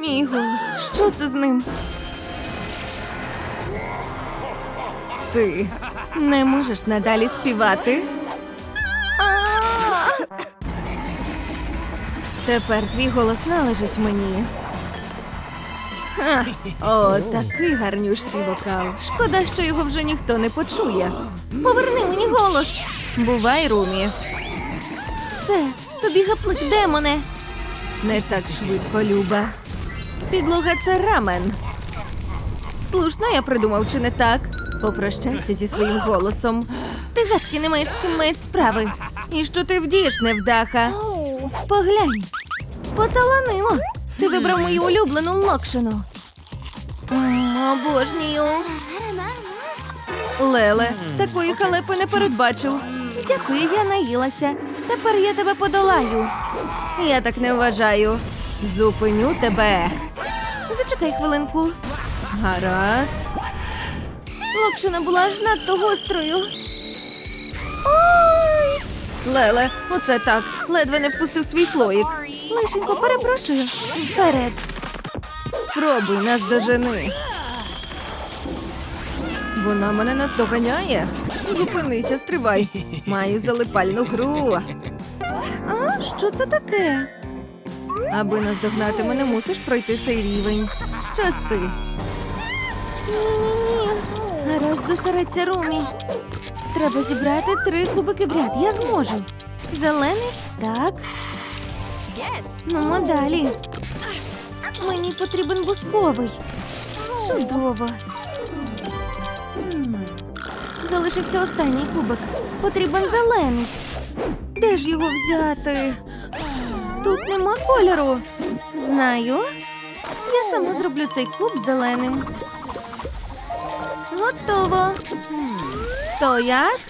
Мій голос. Що це з ним? Ти не можеш надалі співати. Тепер твій голос належить мені. Ха, О, такий гарнющий вокал. Шкода, що його вже ніхто не почує. Поверни мені голос. Бувай, Румі. Все, тобі гаплик, демоне. Не так швидко, Люба. Підлога це рамен. Слушно, я придумав, чи не так? Попрощайся зі своїм голосом. Ти гадки не маєш з ким маєш справи. І що ти вдієш, невдаха? Поглянь. Поталанило. Ти вибрав мою улюблену локшину. М, Обожнюю. Леле, такої халепи не передбачив. Дякую, я наїлася. Тепер я тебе подолаю. Я так не вважаю. Зупиню тебе. Зачекай хвилинку. Гаразд. Локшина була аж надто гострою. Ой! Леле, оце так. Ледве не впустив свій слоїк. Лишенько, перепрошую. Вперед. Спробуй нас дожени. Вона мене наздоганяє. Зупинися, стривай. Маю залипальну гру. А, що це таке? Аби наздогнати мене, мусиш пройти цей рівень. Щасти. Ні-ні-ні. Гаразд зосередься, Румі. Треба зібрати три кубики ряд. Я зможу. Зелений? Так. Ну, далі. Мені потрібен бусковий. Чудово. Залишився останній кубик. Потрібен зелений. Де ж його взяти? Тут нема кольору. Знаю. Я сама зроблю цей куб зеленим. Готово. То як?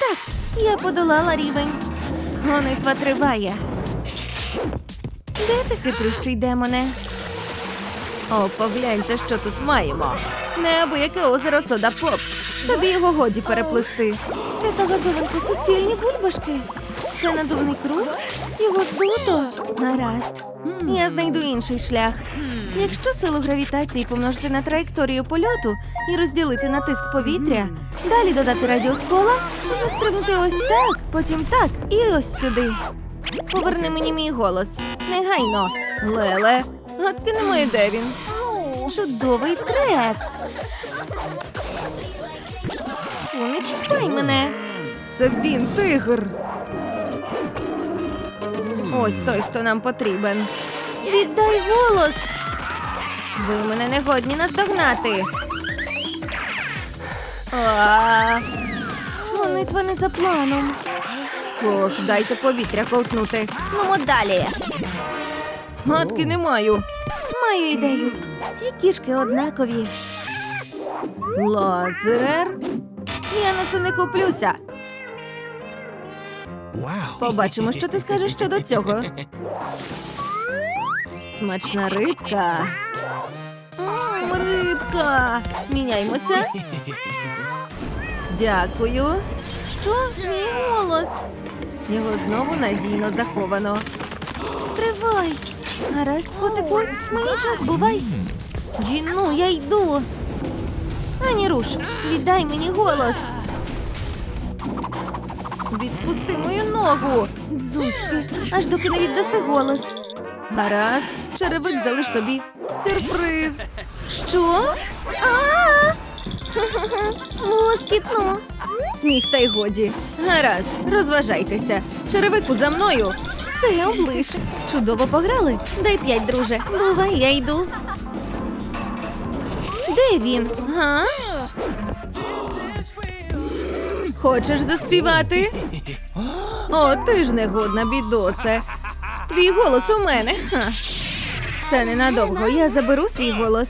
Так, я подолала рівень. Гонитва триває. Де ти хитрющий демоне? О, погляньте, що тут маємо. Неабияке озеро Сода Поп. Тобі його годі переплисти. Свята газованку суцільні бульбашки. Це надувний круг? Його здуто? Гаразд. Я знайду інший шлях. Якщо силу гравітації помножити на траєкторію польоту і розділити на тиск повітря, далі додати радіус кола, можна стрибнути ось так, потім так і ось сюди. Поверни мені мій голос. Негайно. Леле, гадки немає, де він. Чудовий трек. Фу, не чіпай мене. Це він, тигр. Ось той, хто нам потрібен. Віддай голос. Ви мене не годні наздогнати. Гонитва не за планом. Ох, дайте повітря ковтнути. Ну, далі. Гадки не маю. Маю ідею. Всі кішки однакові. Лазер. Я на це не куплюся. Побачимо, що ти скажеш щодо цього. Смачна рибка. М, рибка. Міняймося. Дякую. Що? Мій голос. Його знову надійно заховано. Стривай. Гаразд, котику, мені час бувай. Джіну, я йду. Ані руш, віддай мені голос. Відпусти мою ногу. Дзузьки, аж доки не віддаси голос. Гаразд, черевик залиш собі. Сюрприз. Що? А! Лоскітно. Сміх та й годі. Гаразд, розважайтеся. Черевику за мною. Все, облиш. Чудово пограли. Дай п'ять, друже. Бувай, я йду. Де він? Га? Хочеш заспівати? О, ти ж негодна, бідосе. Твій голос у мене. Ха. Це ненадовго. Я заберу свій голос.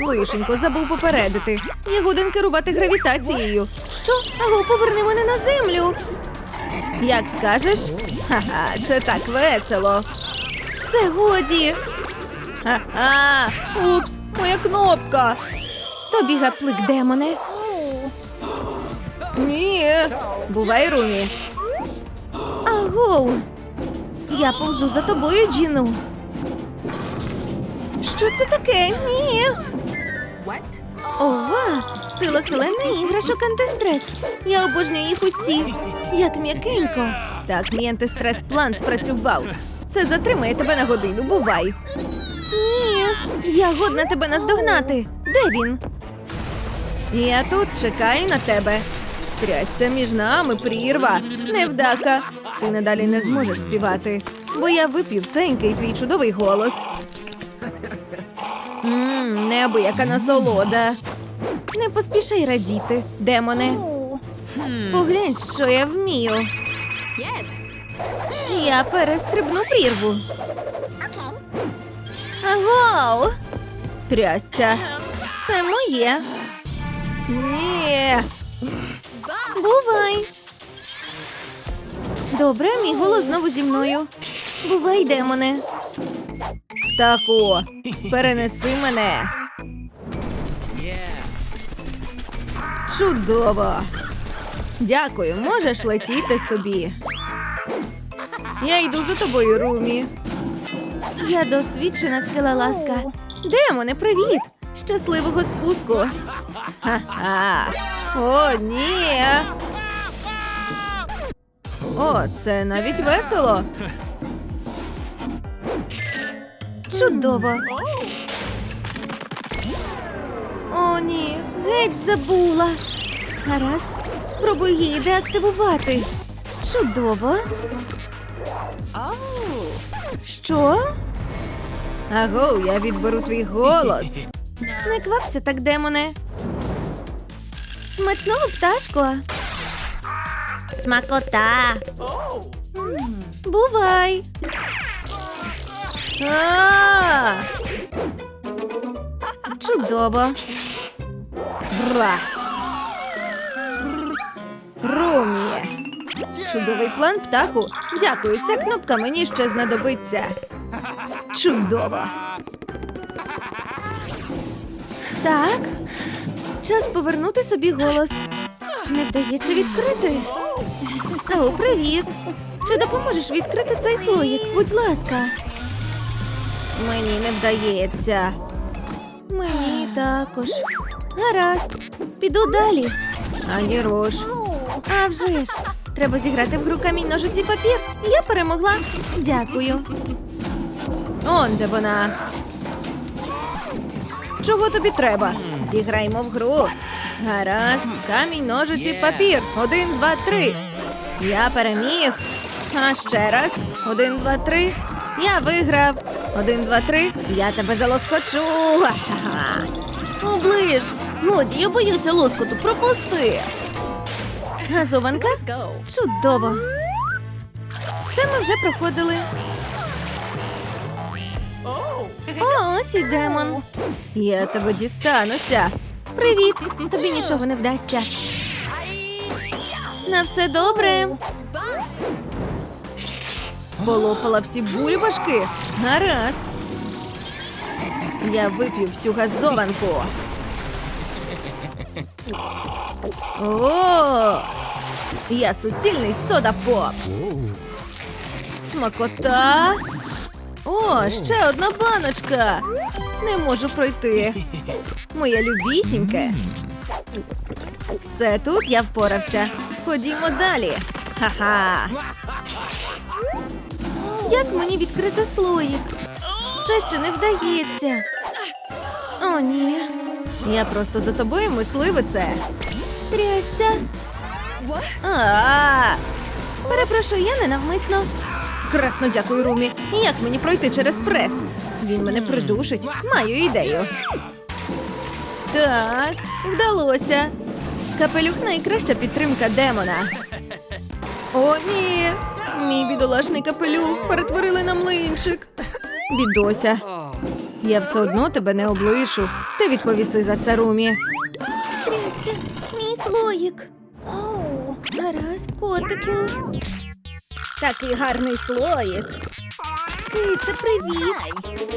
Лишенько забув попередити. Я годен керувати гравітацією. Що? Аго, поверни мене на землю. Як скажеш? Ха-ха, це так весело. Все годі. Ха-ха. Упс, моя кнопка. Тобі гаплик, демоне. Ні. Бувай, Румі. Агоу. Я повзу за тобою, Джіну. Що це таке? Ні. Ова! Сила селена іграшок антистрес. Я обожнюю їх усі. Як м'якенько. Так, мій антистрес план спрацював. Це затримає тебе на годину, бувай. Ні, я годна тебе наздогнати. Де він? Я тут чекаю на тебе. Трясця між нами прірва. Невдаха. Ти надалі не зможеш співати, бо я вип'ю всенький твій чудовий голос. Мм, небо, яка насолода. Не поспішай радіти, демоне. Поглянь, що я вмію. Я перестрибну прірву. Агоу! Трясця. Це моє. Ні. Бувай. Добре, мій голос знову зі мною. Бувай, демоне. Птаху, перенеси мене. Чудово. Дякую, можеш летіти собі. Я йду за тобою, Румі. Я досвідчена скелеласка. Демоне, привіт! Щасливого спуску. Ха-ха. О, ні. О, це навіть весело. Чудово. О, ні, геть забула. Гаразд, спробуй її деактивувати. Чудово. Що? Аго, я відберу твій голос. Не квапся так, демоне. Смачного пташко. Смакота. Бувай. Чудово. Бра. Румі. Чудовий план птаху. Дякую, ця кнопка мені ще знадобиться. Чудово. Так. Час повернути собі голос. Не вдається відкрити. Ау, привіт. Чи допоможеш відкрити цей слоїк? Будь ласка. Мені не вдається. Мені також. Гаразд. Піду далі. Ані рош. А вже ж. Треба зіграти в гру камінь ножиці папір. Я перемогла. Дякую. Он де вона. Чого тобі треба? Зіграймо в гру. Гаразд, камінь, ножиці, папір. Один, два, три. Я переміг. А ще раз. Один, два, три. Я виграв. Один, два, три. Я тебе залоскочу. Оближ. Годі, я боюся лоскоту. Пропусти. Газованка? Чудово. Це ми вже проходили. О, ось і демон. Я тебе дістануся. Привіт. Тобі нічого не вдасться. На все добре. Полопала всі бульбашки. Гаразд. Я вип'ю всю газованку. О! Я суцільний сода поп. Смакота. О, ще одна баночка. Не можу пройти. Моя любісіньке. Все тут я впорався. Ходімо далі. Ха-ха. Як мені відкрити слоїк? Все ще не вдається. О, ні. Я просто за тобою мисливице. Трясця. А, перепрошую, я ненавмисно. Красно дякую, Румі. Як мені пройти через прес? Він мене придушить. Маю ідею. Так, вдалося. Капелюх найкраща підтримка демона. О, ні. Мій бідолашний капелюх перетворили на млинчик. Бідося. Я все одно тебе не облишу. Ти відповіси за це, Румі. Трястя, мій слоїк. Гаразд, котику. Такий гарний слоїк. Кице, привіт.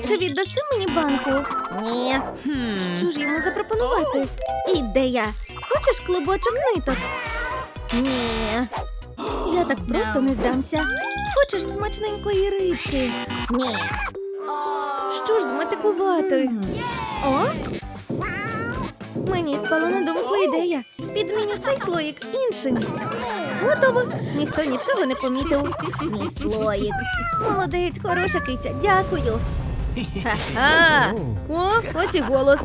Чи віддаси мені банку? Ні. Що ж йому запропонувати? Ідея. Хочеш клубочок ниток? Ні. Я так просто не здамся. Хочеш смачненької рибки? Ні. Що ж зметикувати? О? Мені спала на думку ідея. Підміню цей слоїк іншим. Готово. Ніхто нічого не помітив. Мій слоїк. Молодець, хороша киця, дякую. Ха-ха! О, ось і голос.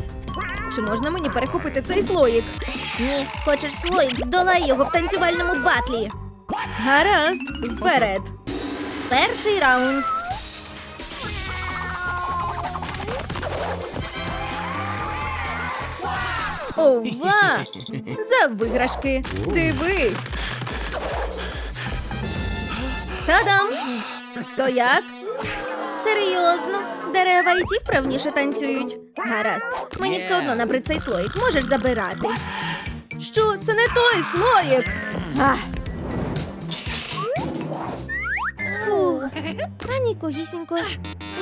Чи можна мені перехопити цей слоїк? Ні, хочеш слоїк, здолай його в танцювальному батлі. Гаразд, вперед. Перший раунд. Ова! За виграшки. Дивись. Та-дам! То як? Серйозно? Дерева і ті вправніше танцюють. Гаразд, мені все одно набрид цей слоїк. Можеш забирати. Що, це не той слоїк? А. нікогісінько.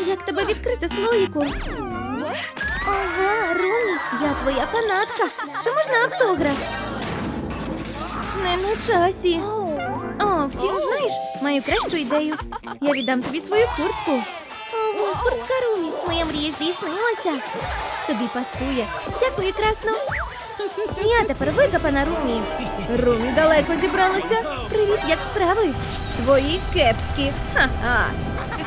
Як тебе відкрити слоїку? Ова, Румі, я твоя фанатка. Чи можна автограф? Не на часі. О, втім, знаєш, маю кращу ідею. Я віддам тобі свою куртку. Ова, куртка Румі, моя мрія здійснилася. Тобі пасує. Дякую, красно. Я тепер викопана Румі. Румі далеко зібралася. Привіт, як справи? Твої кепські. Ха-ха.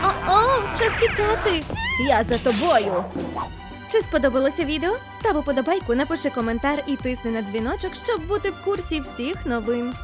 О-о, час тікати. Я за тобою. Чи сподобалося відео? Став уподобайку, напиши коментар і тисни на дзвіночок, щоб бути в курсі всіх новин.